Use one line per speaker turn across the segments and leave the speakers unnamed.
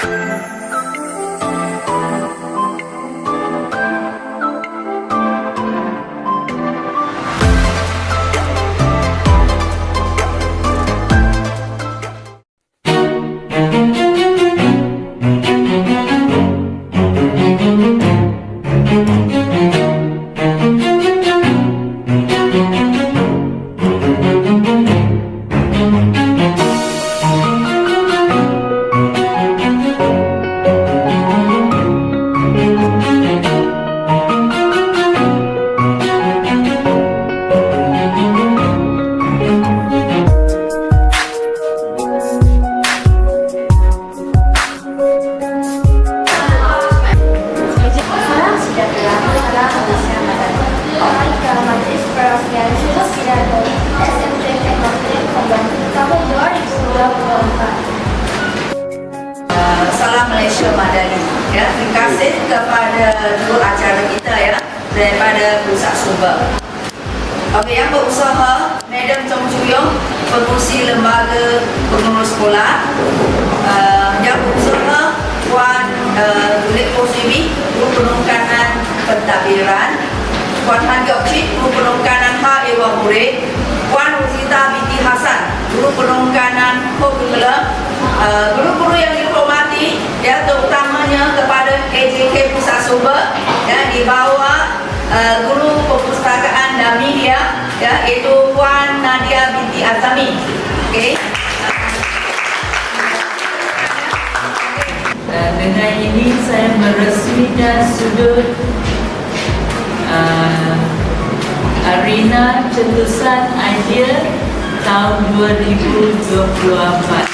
free. Malaysia Madani.
Ya, terima kasih kepada dua acara kita ya daripada Pusat Sumber. Okey, yang berusaha Madam Chong Chuyong, pengurusi lembaga pengurus sekolah. Uh, yang berusaha Puan uh, Gulit Posibi, guru penungkanan pentadbiran. Puan Han Giok Chit, guru penungkanan hak ewa murid. Puan Rosita Binti Hasan, guru penungkanan kurikulum. Uh, guru-guru yang dihormati, ya terutamanya kepada KJK Pusat Sumber ya, di bawah uh, guru perpustakaan dan media ya, iaitu Puan Nadia binti Azami. Okey.
Uh, dengan ini saya meresmikan sudut uh, Arena Cetusan Idea tahun 2024.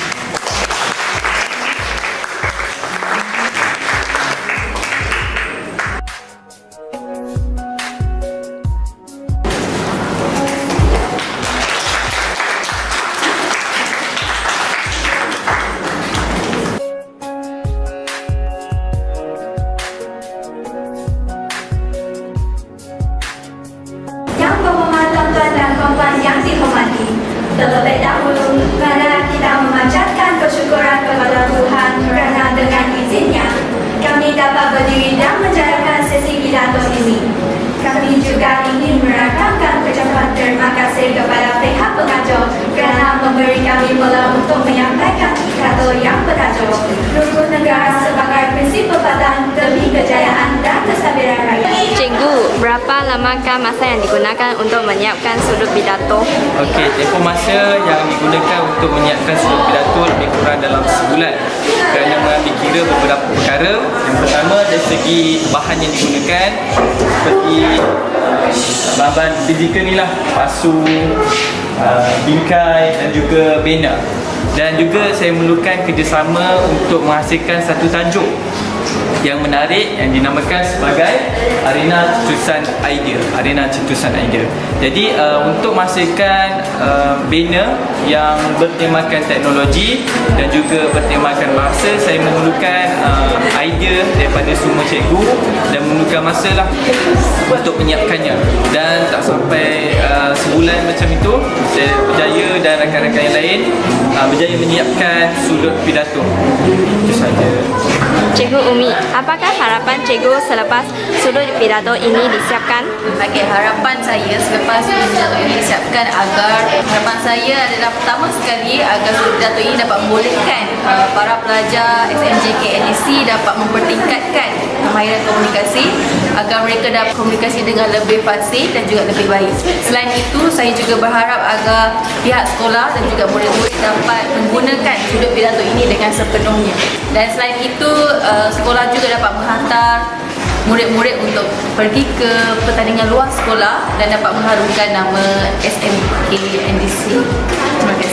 Dihormati, terlebih dahulu kerana kita
berapa lamakah masa yang digunakan untuk menyiapkan sudut pidato?
Okey, tempoh masa yang digunakan untuk menyiapkan sudut pidato lebih kurang dalam sebulan kerana mengambil kira beberapa perkara. Yang pertama dari segi bahan yang digunakan seperti uh, bahan-bahan fizikal ni lah, pasu, uh, bingkai dan juga banner. Dan juga saya memerlukan kerjasama untuk menghasilkan satu tajuk yang menarik yang dinamakan sebagai Arena Cetusan Idea. Arena Cetusan Idea. Jadi uh, untuk menghasilkan uh, banner yang bertemakan teknologi dan juga bertemakan bahasa saya memerlukan uh, idea daripada semua cikgu dan memerlukan masa lah untuk menyiapkannya. Dan tak sampai uh, sebulan macam itu saya berjaya dan rakan-rakan yang lain uh, berjaya menyiapkan sudut pidato. Itu saja
Cikgu Umi, apakah harapan cikgu selepas sudut pidato ini disiapkan?
Okey, harapan saya selepas pidato ini disiapkan agar harapan saya adalah pertama sekali agar pidato ini dapat membolehkan uh, para pelajar SMJK NDC dapat mempertingkatkan kemahiran komunikasi agar mereka dapat komunikasi dengan lebih fasih dan juga lebih baik. Selain itu, saya juga berharap agar pihak sekolah dan juga murid-murid dapat menggunakan sudut pidato ini dengan sepenuhnya. Dan selain itu, uh, sekolah juga dapat menghantar murid-murid untuk pergi ke pertandingan luar sekolah dan dapat mengharumkan nama SMK NDC. Terima kasih.